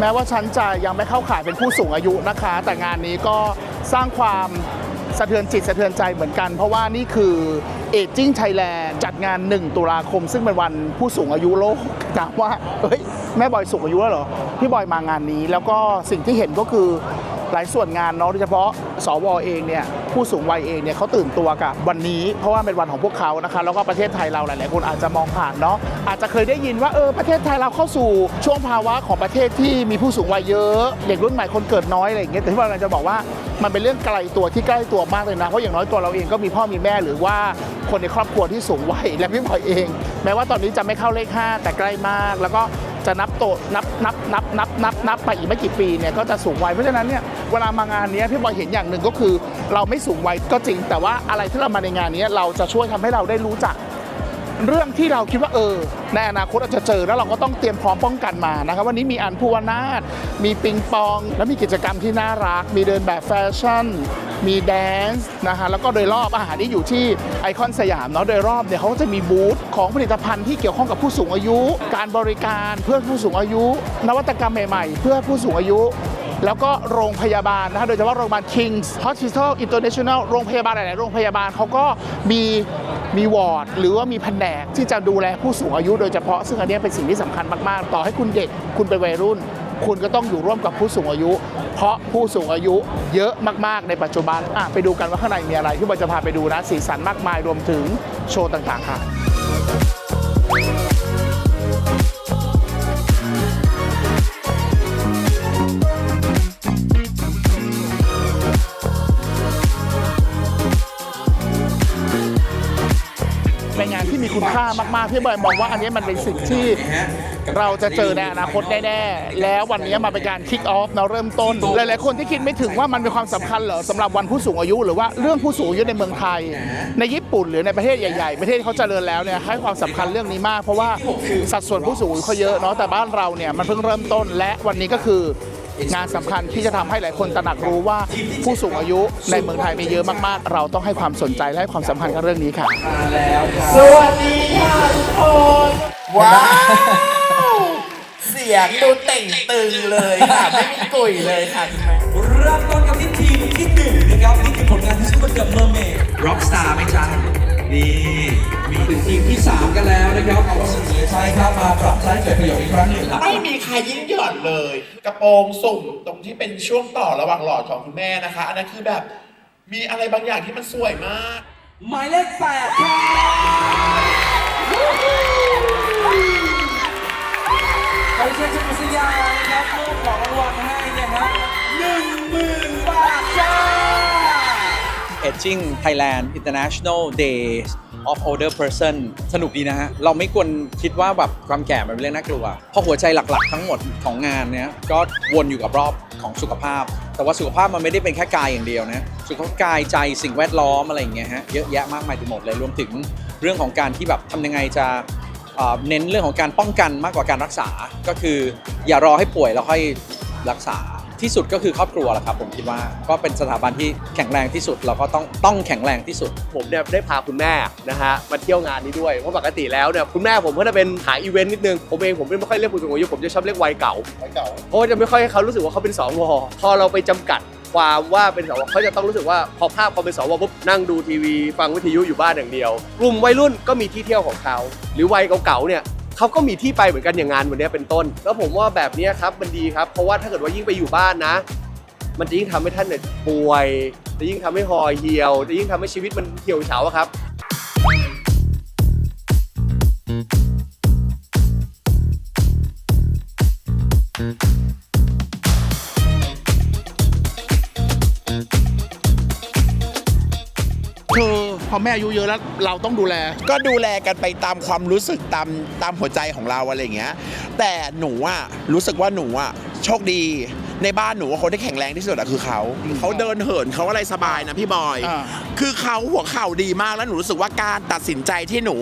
แม้ว่าฉันจะยังไม่เข้าข่ายเป็นผู้สูงอายุนะคะ แต่งานนี้ก็สร้างความสะเทือนจิตสะเทือนใจเหมือนกัน เพราะว่านี่คือ Aging Thailand จัดงาน 1 ตุลาคม ซึ่งเป็นวันผู้สูงอายุโลกถามว่าเฮ้ยแม่บอยสูงอายุแล้วเหรอ พี่บอยมางานนี้ แล้วก็สิ่งที่เห็นก็คือ หลายส่วนงานเนาะโดยเฉพาะสวเองเนี่ยผู้สูงวัยเองเนี่ยเขาตื่นตัวกับวันนี้ เพราะว่าเป็นวันของพวกเขานะคะแล้วก็ประเทศไทยเราหลายๆคนอาจจะมองผ่านเนาะอาจจะเคยได้ยินว่าเออประเทศไทยเราเข้าสู่ช่วงภาวะของประเทศที่มีผู้สูงวัยเยอะ เด็กรุ่นใหม่คนเกิดน้อยอะไรอย่างเงี้ยแต่ที่เราจะบอกว่ามันเป็นเรื่องไกลตัวที่ใกล้ตัวมากเลยนะเพราะอย่างน้อยตัวเราเองก็มีพ่อมีแม่หรือว่าคนในครอบครัวที่สูงวัยและพี่บอยเอง แม้ว่าตอนนี้จะไม่เข้าเลข5แต่ใกล้มาก แล้วก็ จะนับโตนับนับนับนับนับนับไปอีกไม่กี่ปีเนี่ยก็จะสูงวัยเพราะฉะนั้นเนี่ยเวลามางานนี้พี่บอยเห็นอย่างหนึ่งก็คือ เราไม่สูงวัยก็จริง แต่ว่าอะไรที่เรามาในงานนี้เราจะช่วยทำให้เราได้รู้จัก เรื่องที่เราคิดว่าเออในอนาคตเราจจะเจอแล้วเราก็ต้องเตรียมพร้อมป้องกันมานะครับ วันนี้มีอันภูวนาถมีปิงปอง แล้วมีกิจกรรมที่น่ารัก มีเดินแบบแฟชั่น มีแดนซ์นะฮะแล้วก็โดยรอบอาหารที่อยู่ที่ไอคอนสยามเนาะโดยรอบเนี่ยเขาก็จะมีบูธของผลิตภัณฑ์ที่เกี่ยวข้องกับผู้สูงอายุ การบริการเพื่อผู้สูงอายุ นวัตกรรมใหม่ ๆ เพื่อผู้สูงอายุ แล้วก็โรงพยาบาลนะฮะโดยเฉพาะโรงพยาบาล Kings Hospital International โรงพยาบาลหลาย ๆ โรงพยาบาลเขาก็มีมีวอร์ด หรือว่ามีแผนกที่จะดูแลผู้สูงอายุโดยเฉพาะซึ่งอันนี้เป็นสิ่งที่สำคัญมาก ๆ ต่อให้คุณเด็กคุณเป็นวัยรุ่น คุณก็ต้องอยู่ร่วมกับผู้สูงอายุ เพราะผู้สูงอายุเยอะมาก ๆ ในปัจจุบันอะไปดูกันว่าข้างในมีอะไรที่บอยจะพาไปดูนะสีสันมากมายรวมถึงโชว์ต่าง ๆ ค่ะ คุณค่ามากๆพี่บอยมองว่าอันนี้มันเป็นสิ่งที่เราจะเจอในอนาคตแน่ๆ แล้ววันนี้มาเป็นการคิกออฟเนาะเริ่มต้น หลายๆคนที่คิดไม่ถึงว่ามันมีความสำคัญเหรอสำหรับวันผู้สูงอายุ หรือว่าเรื่องผู้สูงอายุในเมืองไทย ในญี่ปุ่นหรือในประเทศใหญ่ๆ ประเทศเขาเจริญแล้วเนี่ยให้ความสำคัญเรื่องนี้มาก เพราะว่าสัดส่วนผู้สูงอายุเขาเยอะเนาะแต่บ้านเราเนี่ยมันเพิ่งเริ่มต้นและวันนี้ก็คือ งานสำคัญที่จะทำให้หลายคนตระหนักรู้ว่าผู้สูงอายุในเมืองไทยมีเยอะมากๆ เราต้องให้ความสนใจและให้ความสำคัญกับเรื่องนี้ค่ะสวัสดีค่ะทุกคนว้าวเสียงดูเต่งตึงเลยค่ะไม่มีกุยเลยค่ะคุณแม่เริ่มต้นกันที่ทีมที่หนึ่งนะครับนี่คือผลงานที่ชื่อว่า The Mermaid Rockstar ไหมจ๊ะ นี่มีถึงทีมที่ 3 กันแล้วนะครับเอาว่าเสนอใช้ครับมาปรับใช้เกิดประโยชน์อีกครั้งหนึ่งครับไม่มีใครยิ่งหย่อนเลย กระโปรงสุ่มตรงที่เป็นช่วงต่อระหว่างหลอดของคุณแม่นะคะ อันนั้นคือแบบมีอะไรบางอย่างที่มันสวยมาก หมายเลขแปดครับ Aging Thailand International Day of Older Person สนุกดีนะฮะ เราไม่ควรคิดว่าแบบความแก่มันเป็นเรื่องน่ากลัว เพราะหัวใจหลักๆ ทั้งหมดของงานเนี้ยก็วนอยู่กับรอบของสุขภาพ แต่ว่าสุขภาพมันไม่ได้เป็นแค่กายอย่างเดียวนะ สุขภาพกายใจสิ่งแวดล้อมอะไรอย่างเงี้ยฮะ เยอะแยะมากมายไปหมดเลย รวมถึงเรื่องของการที่แบบทำยังไงจะเน้นเรื่องของการป้องกันมากกว่าการรักษา ก็คืออย่ารอให้ป่วยแล้วค่อยรักษา ที่สุดก็คือครอบครัวแหละครับผมคิดว่าก็เป็นสถาบันที่แข็งแรงที่สุดเราก็ต้องต้องแข็งแรงที่สุด ผมเนี่ยได้พาคุณแม่นะฮะมาเที่ยวงานนี้ด้วยเพราะปกติแล้วเนี่ยคุณแม่ผมก็จะเป็นหาอีเวนต์นิดนึงผมเองผมไม่ค่อยเรียกผู้สูงอายุผมจะชอบเรียกวัยเก่าเพราะว่าจะไม่ค่อยให้เขารู้สึกว่าเขาเป็นสวพอเราไปจำกัดความว่าเป็นสวเขาจะต้องรู้สึกว่าพอภาพเขาเป็นสวปุ๊บนั่งดูทีวี ฟังวิทยุอยู่บ้านอย่างเดียว กลุ่มวัยรุ่นก็มีที่เที่ยวของเขา หรือวัยเก่าๆเนี่ย เขาก็มีที่ไปเหมือนกันอย่างงานวันนี้เป็นต้น แล้วผมว่าแบบนี้ครับมันดีครับ เพราะว่าถ้าเกิดว่ายิ่งไปอยู่บ้านนะ มันจะยิ่งทำให้ท่านเนี่ยป่วย จะยิ่งทำให้หอเหี่ยว จะยิ่งทำให้ชีวิตมันเหี่ยวเฉาครับ พอแม่อายุเยอะแล้วเราต้องดูแล ก็ดูแลกันไปตามความรู้สึกตามตามหัวใจของเราอะไรอย่างเงี้ย แต่หนูอะรู้สึกว่าหนูอะโชคดีในบ้านหนูว่าคนที่แข็งแรงที่สุดอะคือเขาเขาเดินเหินเขาอะไรสบายนะพี่บอยอ่าคือเขาหัวเข่าดีมากแล้วหนูรู้สึกว่าการตัดสินใจที่หนู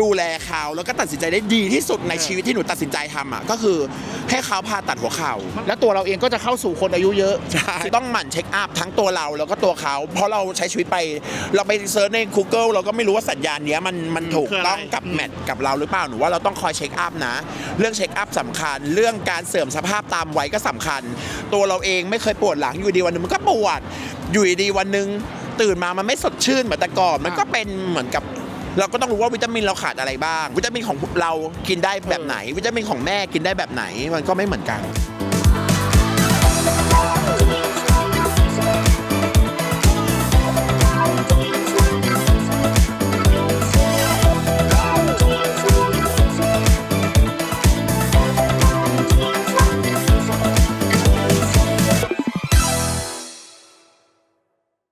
ดูแลเขาแล้วก็ตัดสินใจได้ดีที่สุดในชีวิตที่หนูตัดสินใจทำอะก็คือให้เขาผ่าตัดหัวเข่า แล้วตัวเราเองก็จะเข้าสู่คนอายุเยอะ ใช่ ต้องหมั่นเช็คอัพทั้งตัวเราแล้วก็ตัวเขา เพราะเราใช้ชีวิตไป เราไปเซิร์ชใน Google เราก็ไม่รู้ว่าสัญญาณเนี้ยมันมันถูกคืออะไร ต้องกับแมทกับเราหรือเปล่าหนูว่าเราต้องคอยเช็คอัพนะ เรื่องเช็คอัพสำคัญ เรื่องการเสื่อมสภาพตามวัยก็สำคัญ ตัวเราเองไม่เคยปวดหลังอยู่ดีวันหนึงมันก็ปวดอยู่ดีวันหนึงตื่นมามันไม่สดชื่นเหมือนแต่ก่อนมันก็เป็นเหมือนกับ เราก็ต้องรู้ว่าวิตามินเราขาดอะไรบ้าง วิตามินของเรากินได้แบบไหน วิตามินของแม่กินได้แบบไหนมันก็ไม่เหมือนกัน